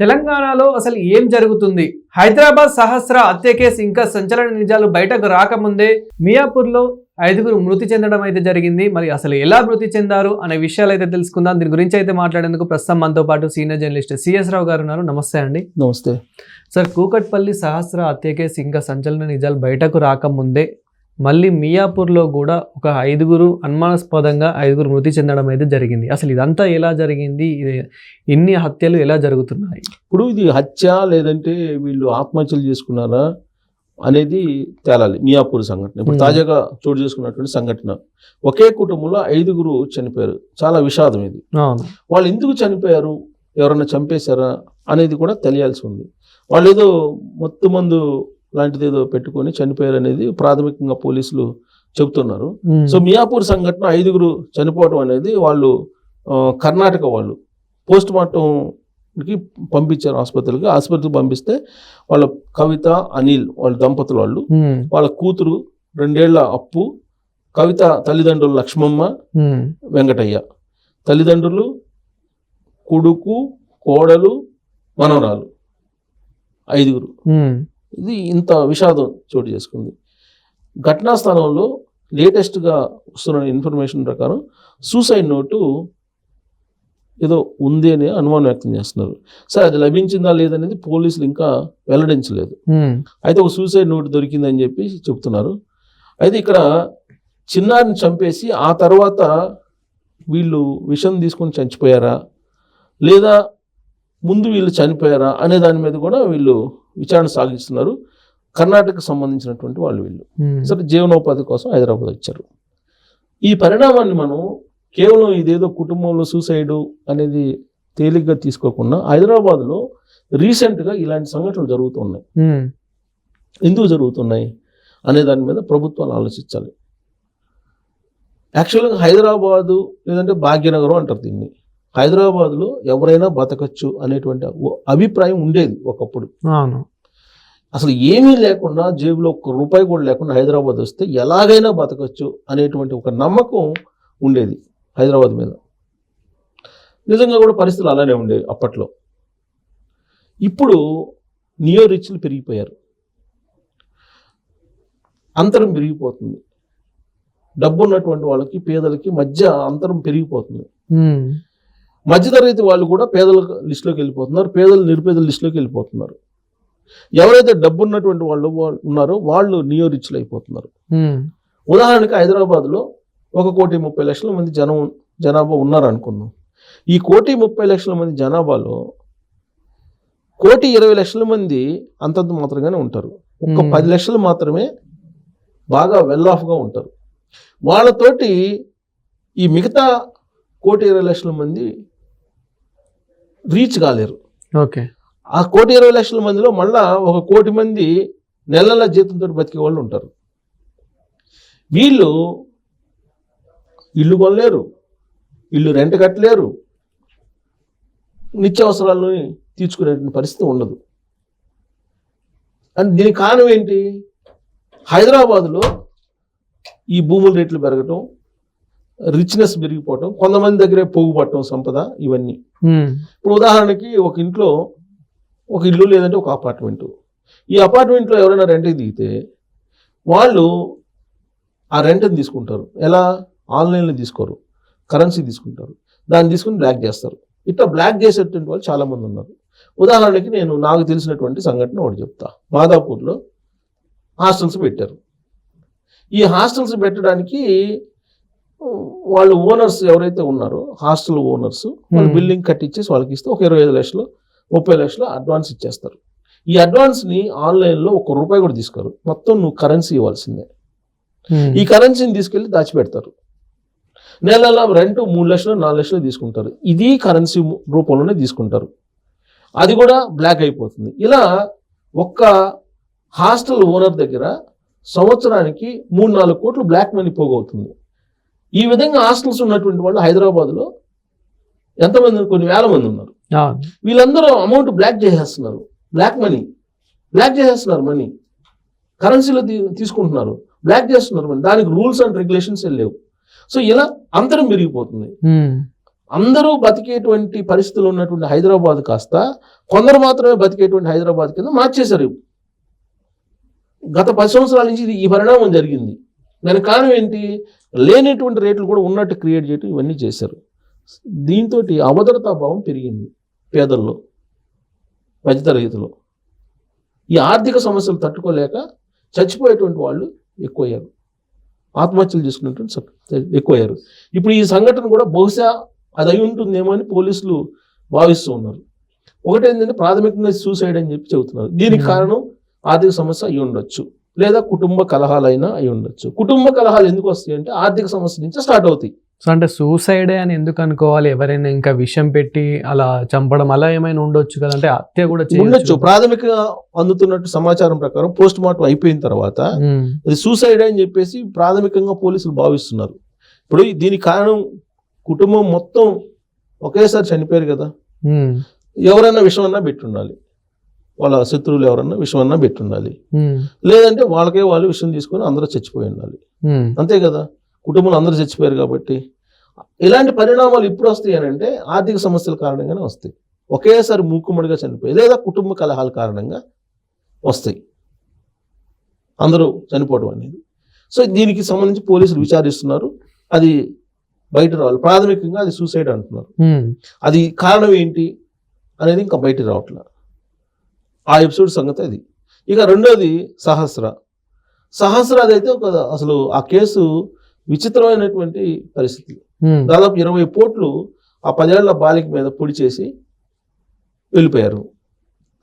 తెలంగాణలో అసలు ఏం జరుగుతుంది? హైదరాబాద్ సహస్ర హత్య కేసు ఇంకా సంచలన నిజాలు బయటకు రాకముందే మియాపూర్లో ఐదుగురు మృతి చెందడం అయితే జరిగింది. మరి అసలు ఎలా మృతి చెందారు అనే విషయాలు అయితే తెలుసుకుందాం. దీని గురించి అయితే మాట్లాడేందుకు ప్రస్తుతం మనతో పాటు సీనియర్ జర్నలిస్ట్ సిఎస్ రావు గారు ఉన్నారు. నమస్తే అండి. నమస్తే. సార్ కూకట్పల్లి సహస్ర హత్య కేసు ఇంకా సంచలన నిజాలు బయటకు రాకముందే మళ్ళీ మియాపూర్లో కూడా ఒక ఐదుగురు అనుమానాస్పదంగా ఐదుగురు మృతి చెందడం అయితే జరిగింది. అసలు ఇదంతా ఎలా జరిగింది? ఇది ఇన్ని హత్యలు ఎలా జరుగుతున్నాయి? ఇప్పుడు ఇది హత్య లేదంటే వీళ్ళు ఆత్మహత్యలు చేసుకున్నారా అనేది తేలాలి మియాపూర్ సంఘటన. ఇప్పుడు. తాజాగా చోటు చేసుకున్నటువంటి సంఘటన. ఒకే కుటుంబంలో ఐదుగురు చనిపోయారు. చాలా విషాదం ఇది. వాళ్ళు ఎందుకు చనిపోయారు? ఎవరన్నా చంపేశారా? అనేది కూడా తెలియాల్సి ఉంది. వాళ్ళు ఏదో మొత్తం మందు లాంటిది ఏదో పెట్టుకొని చనిపోయారు అనేది ప్రాథమికంగా పోలీసులు చెబుతున్నారు. సో మియాపూర్ సంఘటన ఐదుగురు చనిపోవడం అనేది వాళ్ళు కర్ణాటక వాళ్ళు పోస్ట్ మార్టంకి పంపించారు ఆసుపత్రికి ఆసుపత్రికి పంపిస్తే వాళ్ళ కవిత అనిల్ వాళ్ళ దంపతులు వాళ్ళు. వాళ్ళ కూతురు రెండేళ్ళ అప్పు కవిత తల్లిదండ్రులు లక్ష్మమ్మ. వెంకటయ్య తల్లిదండ్రులు కొడుకు కోడలు మనవరాలు ఐదుగురు. ఇది ఇంత విషాదం చోటు చేసుకుంది. ఘటనా స్థలంలో లేటెస్ట్గా వస్తున్న ఇన్ఫర్మేషన్ ప్రకారం సూసైడ్ నోటు ఏదో ఉంది అని అనుమానం వ్యక్తం చేస్తున్నారు. సరే అది లభించిందా లేదనేది పోలీసులు ఇంకా వెల్లడించలేదు. అయితే ఒక సూసైడ్ నోట్ దొరికిందని చెప్పి చెప్తున్నారు. అయితే ఇక్కడ చిన్నారిని చంపేసి ఆ తర్వాత వీళ్ళు విషం తీసుకొని చచ్చిపోయారా? లేదా ముందు వీళ్ళు చనిపోయారా? అనే దాని మీద కూడా వీళ్ళు విచారణ సాగిస్తున్నారు కర్ణాటకకు సంబంధించినటువంటి వాళ్ళు వీళ్ళు. సరే జీవనోపాధి కోసం హైదరాబాద్ వచ్చారు. ఈ పరిణామాన్ని మనం కేవలం ఇదేదో కుటుంబంలో సూసైడ్ అనేది తేలిగ్గా తీసుకోకుండా హైదరాబాద్లో రీసెంట్గా ఇలాంటి సంఘటనలు జరుగుతున్నాయి. ఎందుకు జరుగుతున్నాయి అనే దాని మీద ప్రభుత్వాలు ఆలోచించాలి. యాక్చువల్గా హైదరాబాదు లేదంటే భాగ్యనగరం అంటారు దీన్ని. హైదరాబాద్లో ఎవరైనా బతకచ్చు అనేటువంటి అభిప్రాయం ఉండేది ఒకప్పుడు. అవును. అసలు ఏమీ లేకుండా జేబులో ఒక్క రూపాయి కూడా లేకుండా హైదరాబాద్ వస్తే ఎలాగైనా బతకచ్చు అనేటువంటి ఒక నమ్మకం ఉండేది హైదరాబాద్ మీద. నిజంగా కూడా పరిస్థితులు అలానే ఉండేవి అప్పట్లో. ఇప్పుడు నియో రిచ్లు పెరిగిపోయారు. అంతరం పెరిగిపోతుంది. డబ్బు ఉన్నటువంటి వాళ్ళకి పేదలకి మధ్య అంతరం పెరిగిపోతుంది. మధ్యతరగతి వాళ్ళు కూడా పేదల లిస్టులోకి వెళ్ళిపోతున్నారు పేదలు నిరుపేదల లిస్టులోకి వెళ్ళిపోతున్నారు. ఎవరైతే డబ్బు ఉన్నటువంటి వాళ్ళు ఉన్నారో వాళ్ళు నియో రిచ్లు అయిపోతున్నారు. ఉదాహరణకి హైదరాబాద్లో ఒక కోటి ముప్పై లక్షల మంది జనం జనాభా ఉన్నారు అనుకుందాం ఈ కోటి ముప్పై లక్షల మంది జనాభాలో కోటి ఇరవై లక్షల మంది అంతంత మాత్రంగానే ఉంటారు. ఒక్క Hmm. పది లక్షలు మాత్రమే బాగా వెల్ ఆఫ్గా ఉంటారు. వాళ్ళతోటి ఈ మిగతా కోటి ఇరవై లక్షల మంది రీచ్ కాలేరు. ఓకే. ఆ కోటి ఇరవై లక్షల మందిలో మళ్ళా ఒక కోటి మంది నెల నెల జీతంతో బతికే వాళ్ళు ఉంటారు. వీళ్ళు ఇల్లు కొనలేరు ఇల్లు రెంట్ కట్టలేరు నిత్యావసరాలను తీర్చుకునేటువంటి పరిస్థితి ఉండదు. అండ్ దీనికి కారణం ఏంటి? హైదరాబాదులో ఈ భూముల రేట్లు పెరగటం రిచ్నెస్ పెరిగిపోవటం కొంతమంది దగ్గరే పోగుపడటం సంపద ఇవన్నీ. ఇప్పుడు ఉదాహరణకి ఒక ఇంట్లో ఒక ఇల్లు లేదంటే ఒక అపార్ట్మెంట్ ఈ అపార్ట్మెంట్లో ఎవరైనా రెంట్కి దిగితే వాళ్ళు ఆ రెంట్ని తీసుకుంటారు. ఎలా? ఆన్లైన్లో తీసుకోరు. కరెన్సీ తీసుకుంటారు. దాన్ని తీసుకుని బ్లాక్ చేస్తారు. ఇట్లా బ్లాక్ చేసేటువంటి వాళ్ళు చాలామంది ఉన్నారు. ఉదాహరణకి నేను నాకు తెలిసినటువంటి సంఘటన ఒకటి చెప్తా. మాదాపూర్లో హాస్టల్స్ పెట్టారు. ఈ హాస్టల్స్ పెట్టడానికి వాళ్ళు ఓనర్స్ ఎవరైతే ఉన్నారో హాస్టల్ ఓనర్స్ వాళ్ళు Hmm. బిల్డింగ్ కట్టించేసి వాళ్ళకి ఇస్తే ఒక ఇరవై ఐదు లక్షలు ముప్పై లక్షలు అడ్వాన్స్ ఇచ్చేస్తారు. ఈ అడ్వాన్స్ని ఆన్లైన్లో ఒక రూపాయి కూడా తీసుకోరు. మొత్తం నువ్వు కరెన్సీ ఇవ్వాల్సిందే. ఉమ్. ఈ కరెన్సీని తీసుకెళ్ళి దాచిపెడతారు. నెల నెల రెంట్ మూడు లక్షలు నాలుగు లక్షలు తీసుకుంటారు. ఇది కరెన్సీ రూపంలోనే తీసుకుంటారు. అది కూడా బ్లాక్ అయిపోతుంది. ఇలా ఒక్క హాస్టల్ ఓనర్ దగ్గర సంవత్సరానికి మూడు నాలుగు కోట్లు బ్లాక్ మనీ పోగవుతుంది. ఈ విధంగా హాస్టల్స్ ఉన్నటువంటి వాళ్ళు హైదరాబాద్లో ఎంతమంది కొన్ని వేల మంది ఉన్నారు. వీళ్ళందరూ అమౌంట్ బ్లాక్ చేసేస్తున్నారు. Black money. బ్లాక్ చేసేస్తున్నారు మనీ. కరెన్సీలో తీసుకుంటున్నారు. బ్లాక్ చేస్తున్నారు మనీ. దానికి రూల్స్ అండ్ రెగ్యులేషన్స్ లేవు. సో ఇలా అంతరం పెరిగిపోతుంది. అందరూ బతికేటువంటి పరిస్థితులు ఉన్నటువంటి హైదరాబాద్ కాస్త కొందరు మాత్రమే బతికేటువంటి హైదరాబాద్ కింద మార్చేశారు. గత పది సంవత్సరాల నుంచి ఈ పరిణామం జరిగింది. దానికి కారణం ఏంటి? లేనటువంటి రేట్లు కూడా ఉన్నట్టు క్రియేట్ చేయటం ఇవన్నీ చేశారు. దీంతో అభద్రతా భావం పెరిగింది పేదల్లో మధ్యతరగతిలో. ఈ ఆర్థిక సమస్యలు తట్టుకోలేక చచ్చిపోయేటువంటి వాళ్ళు ఎక్కువయ్యారు. ఆత్మహత్యలు చేసుకున్నటువంటి స- ఎక్కువయ్యారు. ఇప్పుడు ఈ సంఘటన కూడా బహుశా అది అయి ఉంటుందేమో అని పోలీసులు భావిస్తూ ఉన్నారు. ఒకటి ఏంటంటే ప్రాథమికంగా సూసైడ్ అని చెప్పి చెబుతున్నారు. దీనికి. కారణం ఆర్థిక సమస్య అయి ఉండొచ్చు. లేదా కుటుంబ కలహాలైనా అయి ఉండొచ్చు. కుటుంబ కలహాలు ఎందుకు వస్తాయి అంటే ఆర్థిక సమస్య నుంచి స్టార్ట్ అవుతాయి. సో అంటే సూసైడే అని ఎందుకు అనుకోవాలి? ఎవరైనా ఇంకా విషం పెట్టి అలా చంపడం అలా ఏమైనా ఉండొచ్చు కదా? అంటే హత్య కూడా. ఉండొచ్చు. ప్రాథమికంగా అందుతున్నట్టు సమాచారం ప్రకారం పోస్ట్ మార్టం అయిపోయిన తర్వాత అది సూసైడ్ అని చెప్పేసి ప్రాథమికంగా పోలీసులు భావిస్తున్నారు. ఇప్పుడు దీనికి కారణం కుటుంబం మొత్తం ఒకేసారి చనిపోయారు కదా. ఉమ్, ఎవరన్నా విషం అన్నా పెట్టుండాలి. వాళ్ళ శత్రువులు ఎవరన్నా విషం అన్నా పెట్టుండాలి. ఉమ్, లేదంటే వాళ్ళకే వాళ్ళు విషం తీసుకొని అందరూ చచ్చిపోయి ఉండాలి. అంతే కదా? కుటుంబంలో అందరూ చచ్చిపోయారు కాబట్టి. ఇలాంటి పరిణామాలు ఇప్పుడు వస్తాయి అని అంటే ఆర్థిక సమస్యల కారణంగానే వస్తాయి. ఒకేసారి మూకుమ్మడిగా చనిపోయి లేదా కుటుంబ కలహాల కారణంగా వస్తాయి. అందరూ చనిపోవడం అనేది. సో దీనికి సంబంధించి పోలీసులు విచారిస్తున్నారు. అది బయట రావాలి. ప్రాథమికంగా అది సూసైడ్ అంటున్నారు. అది కారణం ఏంటి అనేది ఇంకా బయట రావట్లే. ఆ ఎపిసోడ్ సంగతి అది. ఇక రెండోది సహస్ర. సహస్ర అదైతే ఒక అసలు ఆ కేసు విచిత్రమైనటువంటి పరిస్థితి. దాదాపు ఇరవై పోట్లు ఆ పదేళ్ళ బాలిక మీద పొడి చేసి వెళ్ళిపోయారు.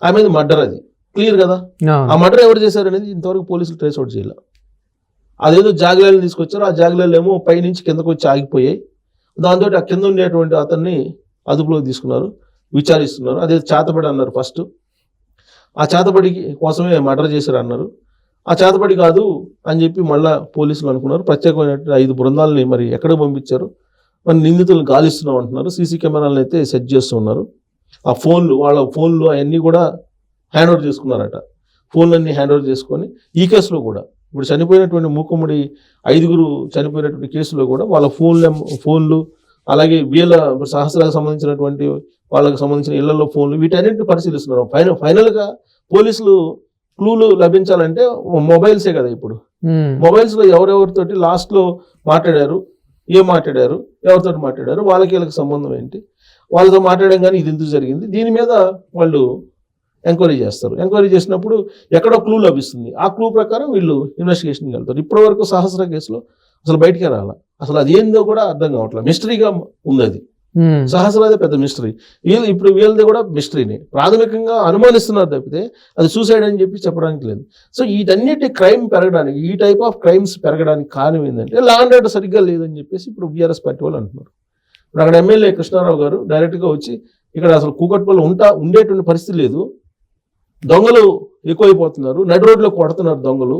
ఆమె మీద మర్డర్ అది. క్లియర్ కదా? ఆ, మర్డర్ ఎవరు చేశారు అనేది ఇంతవరకు పోలీసులు ట్రేస్ అవుట్ చేయాలి. అదేదో జాగ్రత్తలు తీసుకొచ్చారు. ఆ జాగ్రత్తలు ఏమో పైనుంచి కిందకు వచ్చి ఆగిపోయాయి. దాంతో ఆ కింద ఉండేటువంటి అతన్ని అదుపులోకి తీసుకున్నారు. విచారిస్తున్నారు. అదే చేతబడి అన్నారు ఫస్ట్. ఆ చేతబడి కోసమే మర్డర్ చేశారు అన్నారు ఆ చేతబడి కాదు అని చెప్పి మళ్ళా పోలీసులు అనుకున్నారు. ప్రత్యేకమైనటువంటి ఐదు బృందాలని మరి ఎక్కడ పంపించారు? మరి నిందితులను గాలిస్తున్నాం అంటున్నారు. సీసీ కెమెరాలను అయితే సెట్ చేస్తూ ఉన్నారు. ఆ ఫోన్లు వాళ్ళ ఫోన్లు అవన్నీ కూడా హ్యాండ్ ఓవర్ చేసుకున్నారట. ఫోన్లన్నీ హ్యాండ్ ఓవర్ చేసుకొని ఈ కేసులో కూడా ఇప్పుడు చనిపోయినటువంటి మూకుమ్మడి ఐదుగురు చనిపోయినటువంటి కేసులో కూడా వాళ్ళ ఫోన్లు ఫోన్లు అలాగే వీళ్ళ సహస్రాలకు సంబంధించినటువంటి వాళ్ళకి సంబంధించిన ఇళ్ళలో ఫోన్లు వీటన్నిటిని పరిశీలిస్తున్నారు. ఫైనల్ ఫైనల్గా పోలీసులు క్లూలు లభించాలంటే మొబైల్సే కదా ఇప్పుడు. మొబైల్స్లో ఎవరెవరితోటి లాస్ట్లో మాట్లాడారు ఏం మాట్లాడారు ఎవరితో మాట్లాడారు వాళ్ళకి వీళ్ళకి సంబంధం ఏంటి వాళ్ళతో మాట్లాడడం కానీ ఇది ఎందుకు జరిగింది దీని మీద వాళ్ళు ఎంక్వైరీ చేస్తారు. ఎంక్వైరీ చేసినప్పుడు ఎక్కడో క్లూ లభిస్తుంది. ఆ క్లూ ప్రకారం వీళ్ళు ఇన్వెస్టిగేషన్కి వెళ్తారు. ఇప్పటి వరకు సహస్ర కేసులో అసలు బయటికే రాల. అసలు అది ఏందో కూడా అర్థం కావట్లేదు. మిస్టరీగా ఉంది అది. సహస్రాదే పెద్ద మిస్టరీ. వీళ్ళు ఇప్పుడు వీళ్ళది కూడా మిస్టరీనే. ప్రాథమికంగా అనుమానిస్తున్నారు తప్పితే అది సూసైడ్ అని చెప్పి చెప్పడానికి లేదు. సో వీటన్నిటి క్రైమ్ పెరగడానికి ఈ టైప్ ఆఫ్ క్రైమ్స్ పెరగడానికి కారణం ఏంటంటే లా అండ్ ఆర్డర్ సరిగ్గా లేదని చెప్పేసి ఇప్పుడు బీఆర్ఎస్ పార్టీ వాళ్ళు అంటున్నారు. ఇప్పుడు అక్కడ ఎమ్మెల్యే కృష్ణారావు గారు డైరెక్ట్గా వచ్చి ఇక్కడ అసలు కూకట్పల్లి ఉంటా ఉండేటువంటి పరిస్థితి లేదు. దొంగలు ఎక్కువైపోతున్నారు. నడి రోడ్లో కొడుతున్నారు దొంగలు.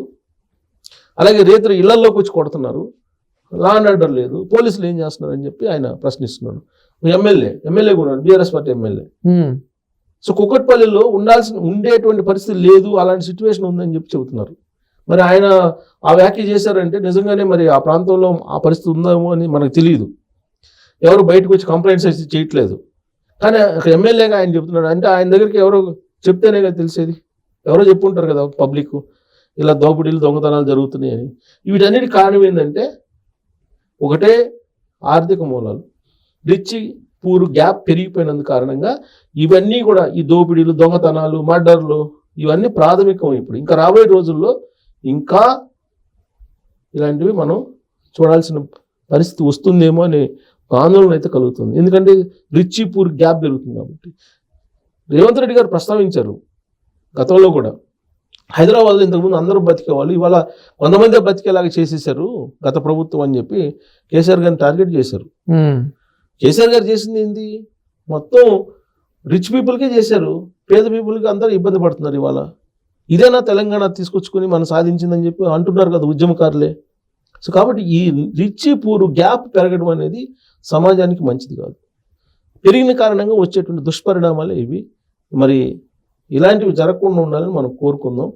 అలాగే రేతులు ఇళ్ళలోకి వచ్చి కొడుతున్నారు. లా అండ్ ఆర్డర్ లేదు. పోలీసులు ఏం చేస్తున్నారు అని చెప్పి ఆయన ప్రశ్నిస్తున్నాడు. ఎమ్మెల్యే ఎమ్మెల్యే కూడా బీఆర్ఎస్ పార్టీ ఎమ్మెల్యే. సో కుక్కట్పల్లిలో ఉండాల్సిన ఉండేటువంటి పరిస్థితి లేదు అలాంటి సిచ్యువేషన్ ఉందని చెప్పి చెబుతున్నారు. మరి ఆయన ఆ వ్యాఖ్య చేశారంటే నిజంగానే మరి ఆ ప్రాంతంలో ఆ పరిస్థితి ఉందేమో అని మనకు తెలియదు. ఎవరు బయటకు వచ్చి కంప్లైంట్స్ అయితే చేయట్లేదు. కానీ ఎమ్మెల్యేగా ఆయన చెప్తున్నాడు అంటే ఆయన దగ్గరికి ఎవరో చెప్తేనే కదా తెలిసేది. ఎవరో చెప్పుంటారు కదా పబ్లిక్ ఇలా దోపిడీలు దొంగతనాలు జరుగుతున్నాయి అని. వీటన్నిటి కారణం ఏంటంటే ఒకటే ఆర్థిక మూలాలు. రిచ్ పూర్ గ్యాప్ పెరిగిపోయినందు కారణంగా ఇవన్నీ కూడా ఈ దోపిడీలు దొంగతనాలు మర్డర్లు ఇవన్నీ ప్రాథమికం ఇప్పుడు. ఇంకా రాబోయే రోజుల్లో ఇంకా ఇలాంటివి మనం చూడాల్సిన పరిస్థితి వస్తుందేమో అనే ఆందోళన అయితే కలుగుతుంది. ఎందుకంటే రిచ్ పూర్ గ్యాప్ పెరుగుతుంది కాబట్టి. రేవంత్ రెడ్డి గారు ప్రస్తావించారు గతంలో కూడా. హైదరాబాద్లో ఇంతకుముందు అందరూ బతికేవాళ్ళు. ఇవాళ వంద మంది బతికేలాగా చేసేసారు గత ప్రభుత్వం అని చెప్పి కేసీఆర్ గారిని టార్గెట్ చేశారు. కేసీఆర్ గారు చేసింది ఏంటి మొత్తం రిచ్ పీపుల్కే చేశారు. పేద పీపుల్కి అందరూ ఇబ్బంది పడుతున్నారు ఇవాళ. ఇదేనా తెలంగాణ తీసుకొచ్చుకొని మనం సాధించిందని చెప్పి అంటున్నారు కదా ఉద్యమకారులే. సో కాబట్టి ఈ రిచ్ పూర్ గ్యాప్ పెరగడం అనేది సమాజానికి మంచిది కాదు. పెరిగిన కారణంగా వచ్చేటువంటి దుష్పరిణామాలే ఇవి. మరి ఇలాంటివి జరగకుండా ఉండాలని మనం కోరుకుందాం.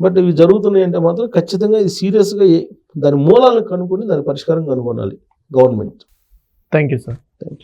బట్ ఇవి జరుగుతున్నాయి అంటే మాత్రం ఖచ్చితంగా ఇది సీరియస్గా దాని మూలాలను కనుక్కొని దాని పరిష్కారం కనుగొనాలి. Government. Thank you sir thank you